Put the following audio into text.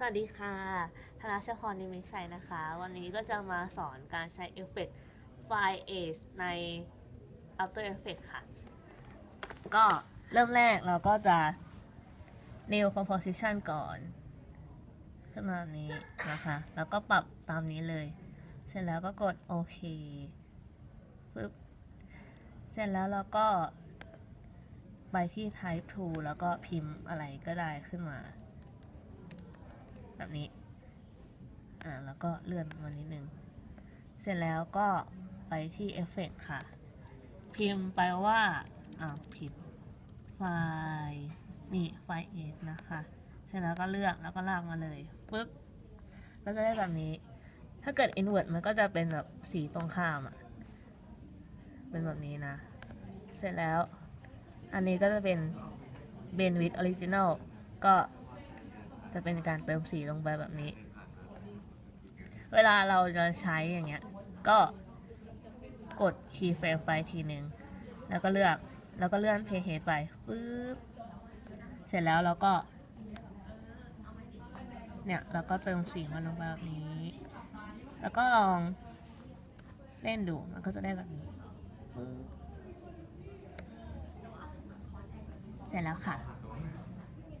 สวัสดีค่ะ ธนาชพรนิมิชัยนะคะ วันนี้ก็จะมาสอนการใช้เอฟเฟกต์ไฟล์ Ace ใน After Effects ค่ะ ก็เริ่มแรกเราก็จะ New Composition ก่อน ขึ้นมาแบบนี้นะคะ แล้วก็ปรับตามนี้เลย เสร็จแล้วก็กดโอเคปึ๊บ เสร็จแล้วเราก็ไปที่ Type 2 แล้วก็พิมพ์อะไรก็ได้ขึ้นมา แบบนี้ อ่า แล้วก็เลื่อนมานิดนึง เสร็จแล้วก็ไปที่เอฟเฟกค่ะ พิมพ์ไปว่า อ้าวผิด ไฟล์ นี่ไฟล์ S นะคะ เสร็จแล้วก็เลือกแล้วก็ลากมาเลยปึ๊บ ก็จะได้แบบนี้ ถ้าเกิด invert มันก็จะเป็นแบบสีตรงข้ามอะเป็นแบบนี้นะ เสร็จแล้ว อันนี้ก็จะเป็น b e n w i t h Original ก็ จะเป็นการเติมสีลงไปแบบนี้ เวลาเราจะใช้อย่างเงี้ย ก็กด keyframe ไปทีหนึ่งแล้วก็เลือก แล้วก็เลื่อน playhead ไปปึ๊บ เสร็จแล้วเราก็ เนี่ยเราก็เติมสีมันลงไปแบบนี้ แล้วก็ลองเล่นดู มันก็จะได้แบบนี้ เสร็จแล้วค่ะ